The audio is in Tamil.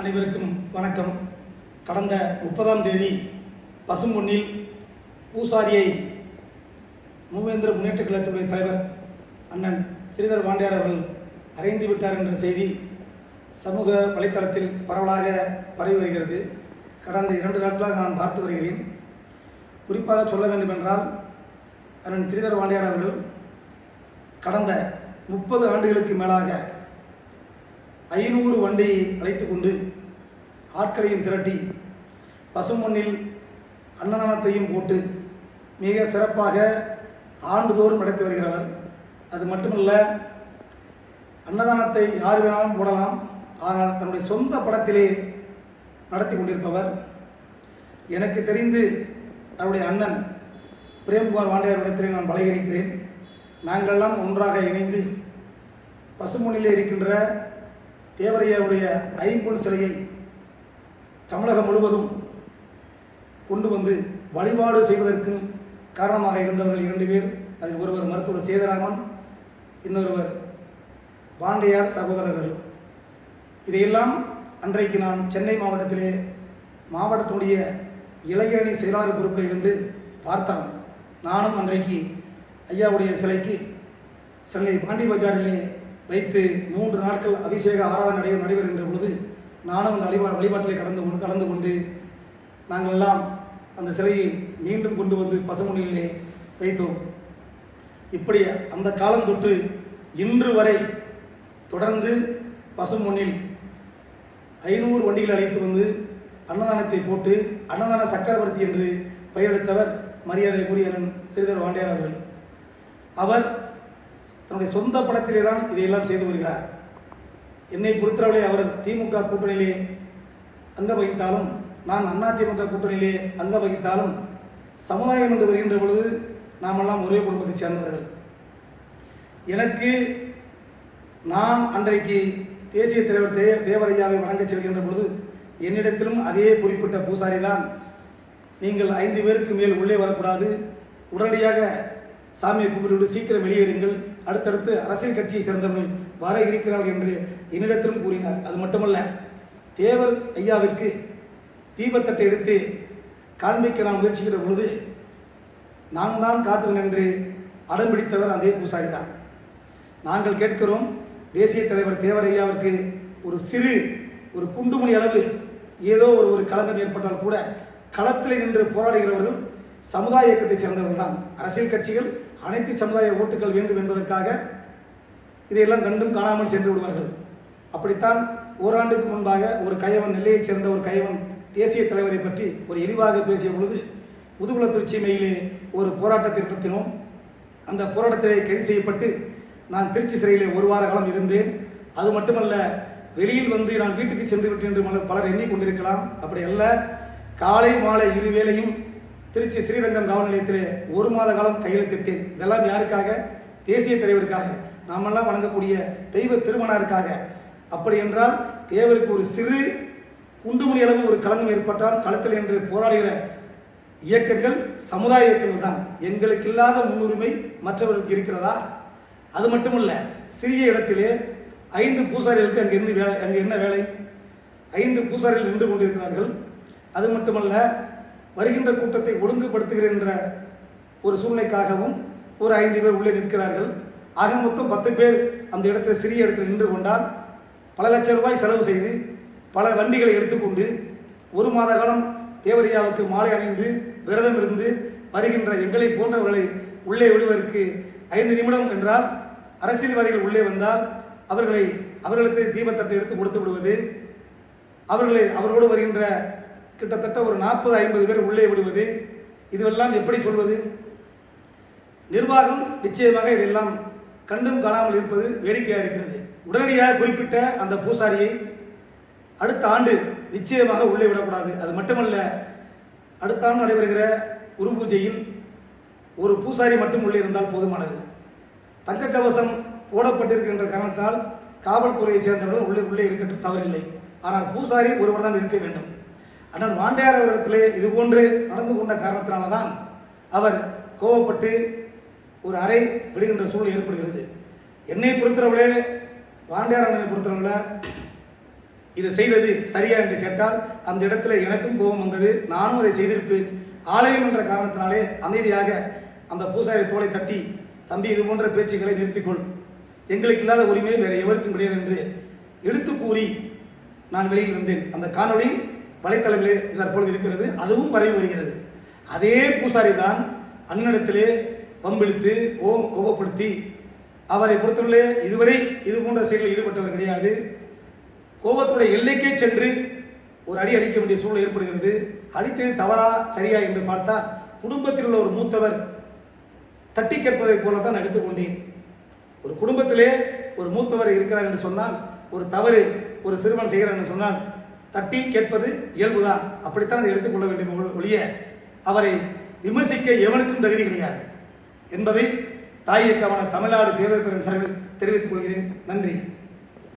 அனைவருக்கும் வணக்கம். கடந்த முப்பதாம் தேதி பசும்பொன்னில் பூசாரியை மூவேந்திர முன்னேற்ற கழகத்துடைய தலைவர் அண்ணன் ஸ்ரீதர் பாண்டியார் அவர்கள் அறைந்து விட்டார் என்ற செய்தி சமூக வலைத்தளத்தில் பரவலாக பரவி வருகிறது. கடந்த இரண்டு நாட்களாக நான் பார்த்து வருகிறேன். குறிப்பாக சொல்ல வேண்டுமென்றால் அண்ணன் ஸ்ரீதர் பாண்டியார் அவர்கள் கடந்த முப்பது ஆண்டுகளுக்கு மேலாக ஐநூறு வண்டியை அழைத்து கொண்டு ஆட்களையும் திரட்டி பசுமண்ணில் அன்னதானத்தையும் போட்டு மிக சிறப்பாக ஆண்டுதோறும் நடத்தி வருகிறவர். அது மட்டுமல்ல அன்னதானத்தை யார் வேணாலும் போடலாம். ஆனால் தன்னுடைய சொந்த படத்திலே நடத்தி கொண்டிருப்பவர் எனக்கு தெரிந்து அவருடைய அண்ணன் பிரேம்குமார் வாண்டியாரிடத்திலே நான் பழகியிருக்கிறேன் நாங்களெல்லாம் ஒன்றாக இணைந்து பசுமொழியிலே இருக்கின்ற தேவரையாவுடைய ஐம்பொன் சிலையை தமிழகம் முழுவதும் கொண்டு வந்து வழிபாடு செய்வதற்கும் காரணமாக இருந்தவர்கள் இரண்டு பேர். அதில் ஒருவர் மருத்துவர் சேதராமன் இன்னொருவர் பாண்டியார் சகோதரர்கள். இதையெல்லாம் அன்றைக்கு நான் சென்னை மாவட்டத்திலே மாவட்டத்துடைய இளைஞரணி செயலாளர் பொறுப்பில் இருந்து பார்த்தவன். நானும் அன்றைக்கு ஐயாவுடைய சிலைக்கு சென்னை பாண்டி பஜாரிலே வைத்து மூன்று நாட்கள் அபிஷேக ஆராதனை நடை நடைபெறுகின்ற பொழுது நானும் அந்த வழிபா வழிபாட்டிலே கடந்து கலந்து கொண்டு நாங்கள் எல்லாம் அந்த சிலையை மீண்டும் கொண்டு வந்து பசுமொழியிலே வைத்தோம். இப்படி அந்த காலம் தொட்டு இன்று வரை தொடர்ந்து பசுமொன்னில் ஐநூறு வண்டிகள் அழைத்து வந்து அன்னதானத்தை போட்டு அன்னதான சக்கரவர்த்தி என்று பெயரெடுத்தவர் மரியாதைக்குரியன் அண்ணன் ஸ்ரீதர் வாண்டியார் அவர்கள். அவர் தன்னுடைய சொந்த படத்திலே தான் இதையெல்லாம் செய்து வருகிறார். என்னை பொறுத்தவரை அவர் திமுக கூட்டணியிலே அங்க வகித்தாலும் நான் அதிமுக கூட்டணியிலே அங்க வகித்தாலும் சமுதாயம் என்று வருகின்ற பொழுது நாமெல்லாம் ஒரே குடும்பத்தை சேர்ந்தவர்கள். எனக்கு நான் அன்றைக்கு தேசிய தலைவர் தே தேவரையாவை வழங்கச் செல்கின்ற பொழுது என்னிடத்திலும் அதே குறிப்பிட்ட பூசாரி தான். நீங்கள் ஐந்து பேருக்கு மேல் உள்ளே வரக்கூடாது. உடனடியாக சாமியை கும்பிட்டு சீக்கிரம் வெளியேறுங்கள். அடுத்தடுத்து அரசியல் கட்சியை சேர்ந்தவர்கள் வர இருக்கிறார்கள் என்று என்னிடத்திலும் கூறினார். அது மட்டுமல்ல தேவர் ஐயாவிற்கு தீபத்தட்டை எடுத்து காண்பிக்க நான் முயற்சிக்கிற பொழுது நான் தான் காத்துவன் என்று அடம்பிடித்தவர் அதே பூசாரி தான். நாங்கள் கேட்கிறோம் தேசிய தலைவர் தேவர் ஐயாவிற்கு ஒரு சிறு ஒரு குண்டுமணி அளவு ஏதோ ஒரு ஒரு களங்கம் ஏற்பட்டால் கூட களத்தில் நின்று போராடுகிறவர்கள் சமுதாய இயக்கத்தைச் சேர்ந்தவர்கள் தான். அரசியல் கட்சிகள் அனைத்து சமுதாய ஓட்டுகள் வேண்டும் என்பதற்காக இதையெல்லாம் கண்டும் காணாமல் சென்று விடுவார்கள். அப்படித்தான் ஓராண்டுக்கு முன்பாக ஒரு கயவன் நெல்லையைச் சேர்ந்த ஒரு கயவன் தேசிய தலைவரை பற்றி ஒரு இழிவாக பேசிய பொழுது முதுகுளத்திருச்சி மையிலே ஒரு போராட்டத்தை நடத்தினோம் அந்த போராட்டத்திலே கைது செய்யப்பட்டு நான் திருச்சி சிறையிலே ஒரு வார காலம் இருந்தேன். அது மட்டுமல்ல வெளியில் வந்து நான் வீட்டுக்கு சென்று விட்டேன் என்று பலர் எண்ணிக்கொண்டிருக்கலாம் அப்படி அல்ல காலை மாலை இருவேளையும் திருச்சி ஸ்ரீரங்கம் காவல் நிலையத்திலே ஒரு மாத காலம் கையெழுத்திட்டேன். இதெல்லாம் யாருக்காக? தேசிய தலைவருக்காக. நாமெல்லாம் வணங்கக்கூடிய தெய்வ திருமணருக்காக. அப்படி என்றால் தேவருக்கு ஒரு சிறு குண்டுமணி அளவு ஒரு களங்கம் ஏற்பட்டால் களத்தில் என்று போராடுகிற இயக்கங்கள் சமுதாய இயக்கங்கள் தான். எங்களுக்கு இல்லாத முன்னுரிமை மற்றவர்களுக்கு இருக்கிறதா? அது மட்டுமல்ல சிறிய இடத்திலே ஐந்து பூசாரிகளுக்கு அங்கே என்ன வேலை அங்கே என்ன வேலை? ஐந்து பூசாரிகள் நின்று கொண்டிருக்கிறார்கள். அது மட்டுமல்ல வருகின்ற கூட்டத்தை ஒழுங்குபடுத்துகின்ற ஒரு சூழ்நிலைக்காகவும் ஒரு ஐந்து பேர் உள்ளே நிற்கிறார்கள். ஆக மொத்தம் பத்து பேர் அந்த இடத்துல சிறிய இடத்தில் நின்று கொண்டால் பல லட்சம் ரூபாய் செலவு செய்து பல வண்டிகளை எடுத்துக்கொண்டு ஒரு மாத காலம் தேவரியாவுக்கு மாலை அணிந்து விரதம் இருந்து வருகின்ற எங்களை போன்றவர்களை உள்ளே விடுவதற்கு ஐந்து நிமிடம் என்றால் அரசியல்வாதிகள் உள்ளே வந்தால் அவர்களை அவர்களுக்கு தீபத்தட்டை எடுத்து கொடுத்து விடுவது அவர்களை அவர்களோடு வருகின்ற கிட்டத்தட்ட ஒரு நாற்பது ஐம்பது பேர் உள்ளே விடுவது இதுவெல்லாம் எப்படி சொல்வது? நிர்வாகம் நிச்சயமாக இதெல்லாம் கண்டும் காணாமல் இருப்பது வேடிக்கையாக இருக்கிறது. உடனடியாக குறிப்பிட்ட அந்த பூசாரியை அடுத்த ஆண்டு நிச்சயமாக உள்ளே விடக்கூடாது. அது மட்டுமல்ல அடுத்த ஆண்டு நடைபெறுகிற குரு பூஜையில் ஒரு பூசாரி மட்டும் உள்ளே இருந்தால் போதுமானது. தங்க கவசம் போடப்பட்டிருக்கின்ற காரணத்தால் காவல்துறையை சேர்ந்தவர்கள் உள்ளே உள்ளே இருக்கட்டும் தவறில்லை. ஆனால் பூசாரி ஒருவர் தான் இருக்க வேண்டும். அண்ணன் வாண்டையார் அவரிடத்திலே இது போன்று நடந்து கொண்ட காரணத்தினால தான் அவர் கோவப்பட்டு ஒரு அறை விடுகின்ற சூழல் ஏற்படுகிறது. என்னை பொறுத்தளவிலே வாண்டியார் அண்ணனை பொறுத்தளவில் இதை செய்தது சரியா என்று கேட்டால் அந்த இடத்துல எனக்கும் கோபம் வந்தது நானும் அதை செய்திருப்பேன். ஆலயம் என்ற காரணத்தினாலே அமைதியாக அந்த பூசாரி தோலை தட்டி தம்பி இது போன்ற பேச்சுக்களை நிறுத்திக்கொள். எங்களுக்கு இல்லாத உரிமை வேறு எவருக்கும் கிடையாது என்று எடுத்து கூறி நான் வெளியில் வந்தேன். அந்த காணொளி வலைத்தளங்களில் தற்பொழுது இருக்கிறது அதுவும் வரைவு வருகிறது. அதே பூசாரி தான் அண்ணனிடத்திலே பம்பிழுத்து கோபம் கோபப்படுத்தி அவரை பொறுத்தவரையிலே இதுவரை இது போன்ற செயலில் ஈடுபட்டவர் கிடையாது. கோபத்துடைய எல்லைக்கே சென்று ஒரு அடி அடிக்க வேண்டிய சூழல் ஏற்படுகிறது. அடித்தது தவறா சரியா என்று பார்த்தால் குடும்பத்தில் உள்ள ஒரு மூத்தவர் தட்டி கேட்பதைப் போல தான் எடுத்துக்கொண்டேன் ஒரு குடும்பத்திலே ஒரு மூத்தவர் இருக்கிறார் என்று சொன்னால் ஒரு தவறு ஒரு சிறுவன் செய்கிறார் என்று சொன்னால் தட்டி கேட்பது இயல்புதான் அப்படித்தான் அதை எடுத்துக்கொள்ள வேண்டும் ஒழிய அவரை விமர்சிக்க எவனுக்கும் தகுதி கிடையாது. என்பதை தாயக்கமான தமிழ்நாடு தேவர் பெரும் சார்பில் தெரிவித்துக் கொள்கிறேன். நன்றி.